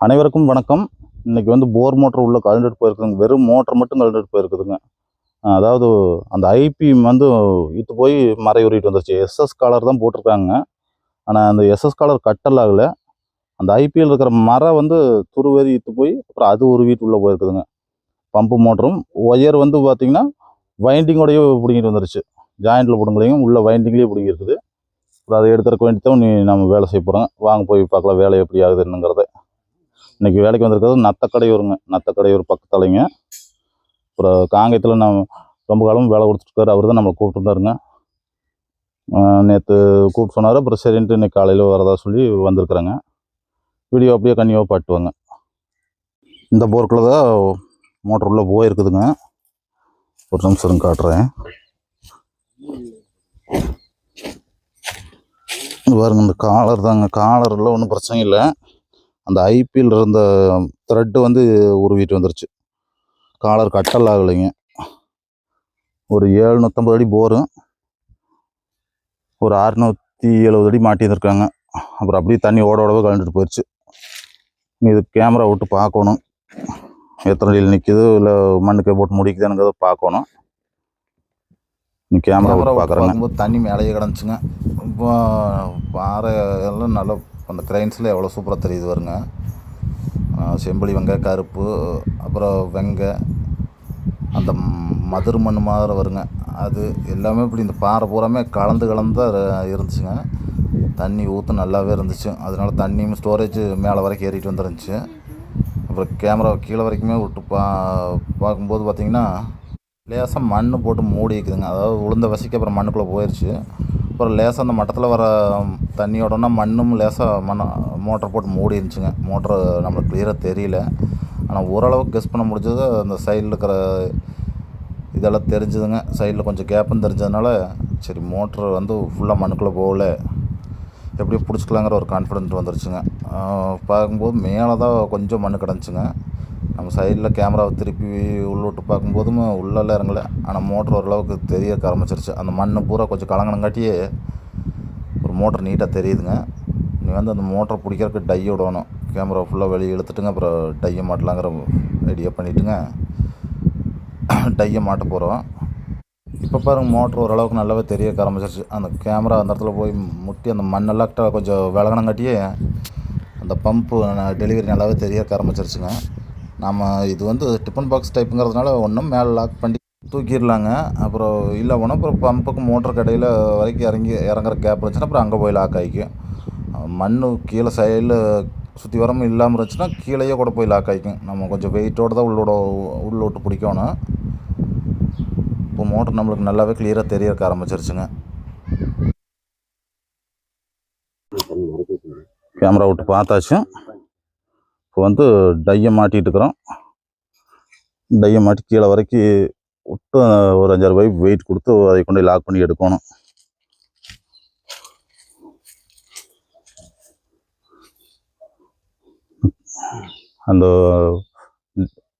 அனைவருக்கும் வணக்கம். இன்றைக்கி வந்து போர் மோட்டர் உள்ளே கழண்டுட்டு போயிருக்குதுங்க. வெறும் மோட்டர் மட்டும் கழண்டுட்டு போயிருக்குதுங்க. அதாவது அந்த ஐபி வந்து இத்து போய் மறையுறிட்டு வந்துருச்சு. எஸ்எஸ் காலர் தான் போட்டிருக்காங்க. ஆனால் அந்த எஸ்எஸ் காலர் கட்டல் ஆகலை அந்த ஐபியில் இருக்கிற மரம் வந்து துருவேறி இத்து போய் அப்புறம் அது ஒரு உள்ளே போயிருக்குதுங்க. பம்பு மோட்டரும் ஒயர் வந்து பார்த்திங்கன்னா வைண்டிங்கோடய பிடிங்கிட்டு வந்துருச்சு. ஜாயிண்டில் பிடுங்கலையும் உள்ள வைண்டிங்லேயே பிடிங்கிருக்குது அப்புறம் அதை எடுத்துருக்க வேண்டி தான் நீ நம்ம வேலை செய்ய போகிறோங்க வாங்க போய் பார்க்கலாம் வேலை எப்படி ஆகுதுன்னுங்கிறத இன்றைக்கி வேலைக்கு வந்திருக்கிறது நத்தக்கடையூருங்க. நத்தக்கடையூர் பக்கத்துலைங்க. அப்புறம் காங்கயத்தில் நான் ரொம்ப காலம் வேலை கொடுத்துருக்காரு அவர் தான் நம்மளை கூப்பிட்டுருந்தாருங்க நேற்று கூப்பிட்டு சொன்னார். அப்புறம் சரின்ட்டு இன்றைக்கி காலையில் வரதா சொல்லி வந்திருக்குறேங்க. வீடியோ அப்படியே கன்னியாக பாட்டுவாங்க இந்த போர்க்கில் தான் மோட்டர் உள்ளே போயிருக்குதுங்க. ஒரு நிமிஷம் காட்டுறேன். பாருங்க இந்த காலர் தாங்க. காலரில் ஒன்றும் பிரச்சனை இல்லை. அந்த ஐபிஎல் இருந்த த்ரெட்டு வந்து உருவிட்டு வந்துருச்சு. காலர் கட்டல் ஆகலைங்க ஒரு ஏழ்நூற்றம்பது அடி போரு ஒரு அறுநூற்றி எழுபது அடி மாட்டி இருந்திருக்காங்க அப்புறம் அப்படியே தண்ணி ஓட ஓடவே கலந்துட்டு போயிடுச்சு இது கேமரா விட்டு பார்க்கணும். எத்தனை அடியில் நிற்கிது இல்லை மண்ணுக்கே போட்டு முடிக்குதுங்கிறத பார்க்கணும். நீ கேமரா விட்டு பார்க்குறேங்க. தண்ணி மேலேயே கிடந்துச்சுங்க. இப்போ பாறை எல்லாம் நல்லா அந்த கிரைன்ஸில் எவ்வளோ சூப்பராக தெரியுது வருங்க செம்பளி செம்புளி கருப்பு அப்புறம் வெங்க அந்த மதுர் மண் மாதிரி வருங்க. அது எல்லாமே இப்படி இந்த பாறை பூராமே கலந்து கலந்து தான் இருந்துச்சுங்க. தண்ணி ஊற்று நல்லாவே இருந்துச்சு. அதனால தண்ணியும் ஸ்டோரேஜ் மேலே வரைக்கும் ஏறிட்டு வந்துருந்துச்சு. அப்புறம் கேமரா கீழே வரைக்குமே விட்டு பா பார்க்கும்போது பார்த்திங்கன்னா லேசாக மண் போட்டு மூடி இருக்குதுங்க அதாவது உளுந்த வசிக்கு அப்புறம் மண்ணுக்குள்ளே போயிடுச்சு அப்புறம் லேசாக அந்த மட்டத்தில் வர தண்ணியோடனா மண்ணும் லேசாக மண் மோட்டர் போட்டு மூடி இருந்துச்சுங்க. மோட்ரு நம்மளுக்கு கிளியராக தெரியல. ஆனால் ஓரளவுக்கு கெஸ் பண்ண முடிஞ்சது அந்த சைடில் இருக்கிற இதெல்லாம் தெரிஞ்சுதுங்க. சைடில் கொஞ்சம் கேப்பும் தெரிஞ்சதுனால சரி மோட்ரு வந்து ஃபுல்லாக மண்ணுக்குள்ளே போகல. எப்படியும் பிடிச்சிக்கலாங்கிற ஒரு கான்ஃபிடென்ட் வந்துருச்சுங்க. பார்க்கும்போது மேலே தான் கொஞ்சம் மண் கிடந்துச்சுங்க. நம்ம சைடில் கேமராவை திருப்பி உள்ளோட்டு பார்க்கும்போதும் உள்ளெல்லாம் இறங்கல. ஆனால் மோட்ரு ஓரளவுக்கு தெரிய ஆரம்பிச்சிருச்சு. அந்த மண்ணை பூரா கொஞ்சம் கலங்கினங்காட்டியே ஒரு மோட்டர் நீட்டாக தெரியுதுங்க. நீ வந்து அந்த மோட்டரை பிடிக்கிறதுக்கு டை விடணும். கேமரா ஃபுல்லாக வெளியே இழுத்துட்டுங்க அப்புறம் டையை மாட்டலாங்கிற ஐடியா பண்ணிவிட்டுங்க டையை மாட்ட போகிறோம் இப்போ பாருங்கள் மோட்ரு ஓரளவுக்கு நல்லாவே தெரிய ஆரம்பிச்சிருச்சு. அந்த கேமரா அந்த இடத்துல போய் முட்டி அந்த மண்ணெல்லாம் கிட்ட கொஞ்சம் விலகினங்காட்டியே அந்த பம்பு டெலிவரி நல்லாவே தெரிய ஆரம்பிச்சிருச்சுங்க. நம்ம இது வந்து டிஃபன் பாக்ஸ் டைப்புங்கிறதுனால ஒன்றும் மேலே லாக் பண்ணி தூக்கிடலாங்க. அப்புறம் இல்லை ஒன்றும் அப்புறம் பம்புக்கு மோட்டர் கடையில் வரைக்கும் இறங்கி இறங்குற கேப் இருந்துச்சுன்னா அப்புறம் அங்கே போய் லாக் ஆகிக்கும் மண் கீழே சைடில் சுற்றி வரமும் இல்லாமல் இருந்துச்சுன்னா கீழேயே கூட போய் லாக் ஆகிக்கும் நம்ம கொஞ்சம் வெயிட்டோடு தான் உள்ளோட உள்ள விட்டு பிடிக்கணும். இப்போ மோட்டர் நம்மளுக்கு நல்லாவே கிளியராக தெரியறக்க ஆரம்பிச்சிருச்சுங்க. கேமரா விட்டு பார்த்தாச்சும் இப்போ வந்து டையை மாட்டிட்டு இருக்கிறோம் டையை மாட்டி கீழே வரைக்கும் விட்டு ஒரு அஞ்சாறு பைப் வெயிட் கொடுத்து அதை கொண்டு லாக் பண்ணி எடுக்கணும். அந்த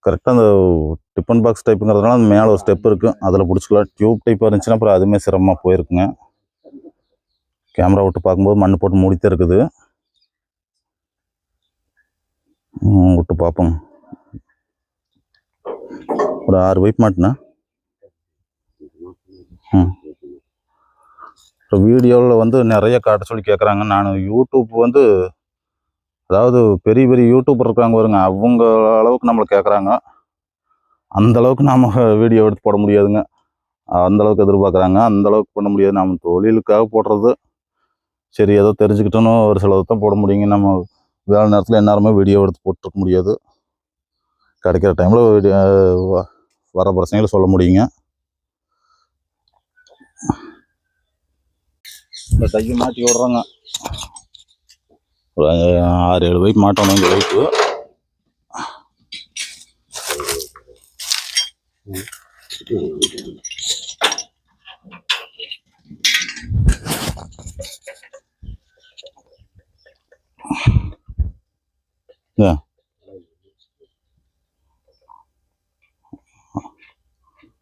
கரெக்டாக அந்த டிஃபன் பாக்ஸ் டைப்புங்கிறதுனால அந்த மேலே ஒரு ஸ்டெப் இருக்கும் அதில் பிடிச்சிக்கலாம். டியூப் டைப்பாக இருந்துச்சுன்னா அப்புறம் அதுவுமே சிரமமாக போயிருக்குங்க. கேமரா விட்டு பார்க்கும்போது மண் போட்டு முடித்தே இருக்குது ம், விட்டு பார்ப்போம். ஒரு ஆறு பைப் மாட்டினா? ம். இப்போ வீடியோவில் வந்து நிறைய காட்ட சொல்லி கேட்குறாங்க நான் யூடியூப் வந்து அதாவது பெரிய பெரிய யூடியூபர் இருக்காங்க வருங்க அவங்க அளவுக்கு நம்மளை கேட்குறாங்க அந்த அளவுக்கு நாம் வீடியோ எடுத்து போட முடியாதுங்க. அந்த அளவுக்கு எதிர்பார்க்குறாங்க அந்த அளவுக்கு பண்ண முடியாது. நம்ம தொழிலுக்காக போடுறது. சரி ஏதோ தெரிஞ்சுக்கிட்டோன்னு ஒரு சிலதை தான் போட முடியுங்க. நம்ம வேலை நேரத்தில் எந்நேரமே வீடியோ எடுத்து போட்டுருக்க முடியாது. கிடைக்கிற டைமில் வர பிரச்சனைகளை சொல்ல முடியுங்க. இந்த டையை மாட்டி விடுறாங்க. ஒரு ஆறு ஏழு பைப் மாட்டணும் இந்த பைப்பு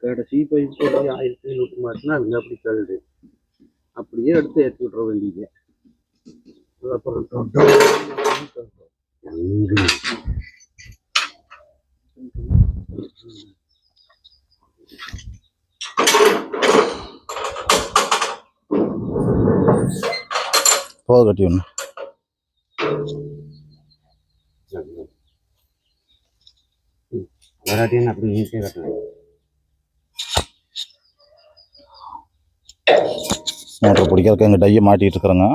கடைசி பைப் ஆயிரத்தி ஐநூற்றி மாட்டினா அங்கே அப்படி கழுது அப்படியே எடுத்து ஏற்றி விட்ற வேண்டியது. அப்புறம் போது கட்டி ஒன்று வராட்டின்னு அப்படி நீட்டே கட்டணும் மோட்டர் பிடிக்கிறதுக்கு எங்கள் டையை மாட்டிகிட்டு இருக்கிறேங்க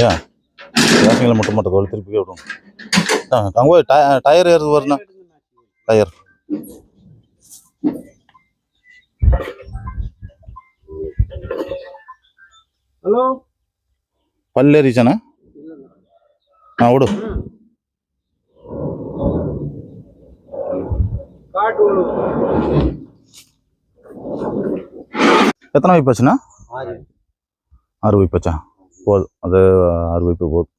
ஏன் கேசிங்கில் மட்டும் மட்டும் தோல் திருப்பி விடும் ஆ அங்கே போய் டய- டயர் ஏறுது வரணும் டயர் ஹலோ பல்லேறிச்சானே ஆ விடு காட்டு எத்தனை வைப்பு ஆச்சுண்ணா ஆறு ஆறு வைப்பு ஆச்சா போதும் அது ஆறு வைப்பு போதும்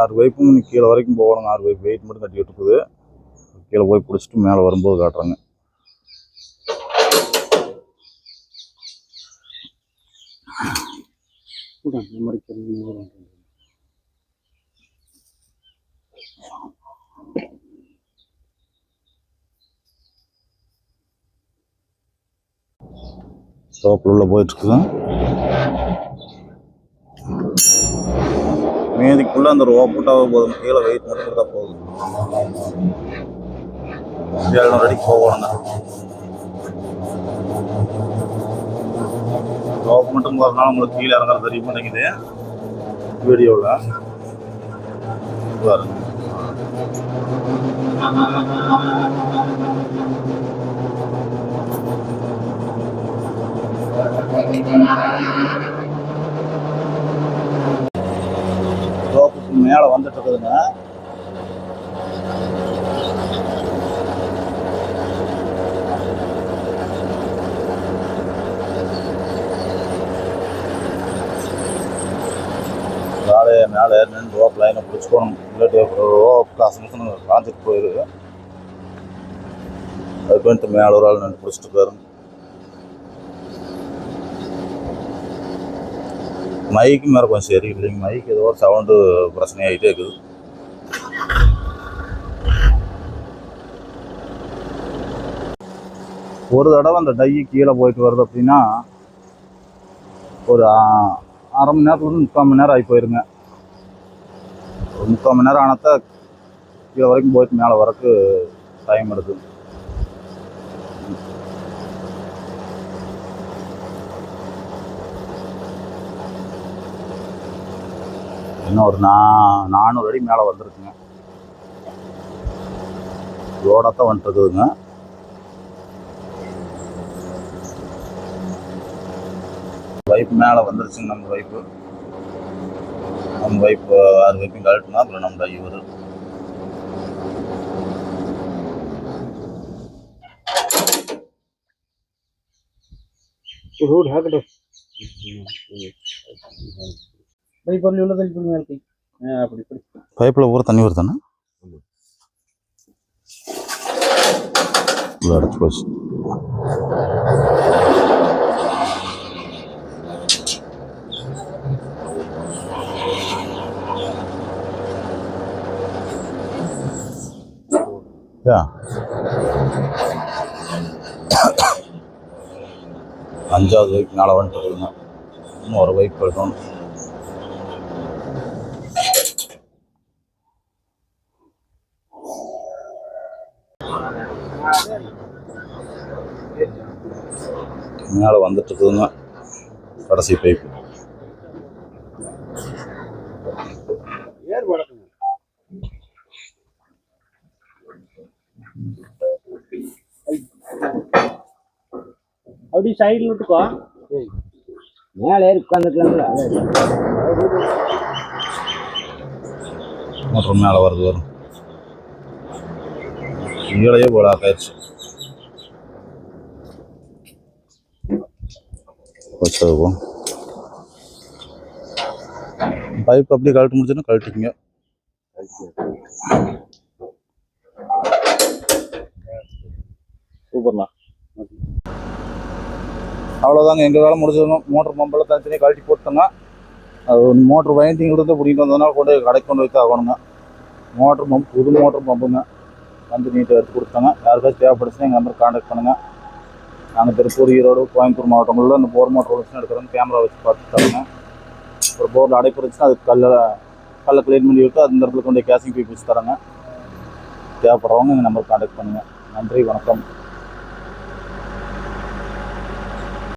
ஆறு வைப்பும் நீ கீழே வரைக்கும் போகணுங்க ஆறு வைப்பு வெயிட் மட்டும் கட்டி இருக்குது கீழே போய் பிடிச்சிட்டு மேலே வரும்போது காட்டுறாங்க. சோப்பில் உள்ள போயிட்டு மீதிக்குள்ளே அந்த ரோப் விட்டாவே போதும். கீழே வெயிட் மட்டும் கொடுத்தா போதும். எழுநூறு அடிக்கு போகணுங்க ரோப் மட்டும் போகிறதுனால உங்களுக்கு கீழே இறங்குறது தெரிய மாட்டேங்குது வீடியோவில் பாருங்க. ரோப்புக்கு மேலே வந்துட்டு இருக்குதுங்க. மேலே நின்று ரோப் லைனை பிடிச்சிக்கணும் இல்லாட்டி ரோப் காசு மட்டும் காஞ்சிட்டு போயிருக்கு அது மேலே ஒரு ஆள் நின்று பிடிச்சிட்டு போயிருங்க மைக்கு மேலே கொஞ்சம் சரி இல்லைங்க மைக் ஏதோ ஒரு சவுண்டு பிரச்சனையாகிட்டே இருக்குது. ஒரு தடவை அந்த டை கீழே போயிட்டு வருது அப்படின்னா ஒரு அரை மணி நேரத்துலேருந்து முக்கால் மணி நேரம் ஆகி போயிருங்க. ஒரு முக்கால் மணி நேரம் ஆனத்தான் கீழே வரைக்கும் போயிட்டு மேலே வரக்கு டைம் எடுக்குது இன்னும் ஒரு நா நானூறு அடி மேலே வந்திருக்குங்க. ரோடத்தான் வந்துட்டு இருக்குதுங்க பைப் மேலே வந்துருச்சுங்க நம்ம பைப்பு நம்ம வைப்பு ஆறு பைப்பையும் கழட்டுனா அப்புறம் நம்ம டை ரோடு ರೋಡ್ పైపర్లు ఇళ్ళ తల్లి మేలకి అప్పుడు ఇప్పుడు పైపులో ఊర తన్ని ఊరుతానా అడుచుకోవచ్చు அஞ்சாவது வைப்பு நாளை வந்துட்டு இருக்கணும் இன்னும் ஒரு வைப்பு இருக்கணும் மேலே வந்துட்டு இருக்குதுங்க. கடைசி பைப்பு அப்படி சைடில் விட்டுக்கோ. மேலே ஏறி உட்காந்துக்கலாம்ல மோட்டர் மேலே வருது வரும். கீழே போல ஆக்காயிருச்சு வச்சுருவோம் பைப் அப்படியே கழட்ட முடிச்சுன்னா கழட்டிக்கங்க. சூப்பர்ண்ணா. அவ்வளோதாங்க எங்கள் வேலை முடிச்சிருந்தோம் மோட்டர் பம்பெல்லாம் தனித்தனியாக கழட்டி போட்டோங்க அது மோட்டர் வைண்டிங் இருந்து பிடிக்கிட்டு வந்ததுனால கொண்டு கடைக்கு கொண்டு வைத்து ஆகணுங்க. மோட்டர் பம்ப் புது மோட்டர் பம்புங்க. வந்து நீட்டாக எடுத்து கொடுத்தாங்க. யாருக்காச்சும் தேவைப்படுச்சுன்னா எங்கள் நம்பர் காண்டாக்ட் பண்ணுங்கள் நாங்கள் திருப்பூர் ஈரோடு கோயம்புத்தூர் மாவட்டங்களில் இந்த போர் மோட்டர் வச்சு எடுக்கிறோம் கேமரா வச்சு பார்த்து தரோங்க ஒரு போரில் அடைப்பு இருந்துச்சுன்னா அதுக்கு கல்ல கல்லை க்ளீன் பண்ணி விட்டு அந்த இடத்துல கொண்டு கேசிங் பீப்பிள்ஸ் வச்சு தேவைப்படுறவங்க எங்கள் நம்பர் காண்டாக்ட் பண்ணுங்கள் நன்றி வணக்கம்.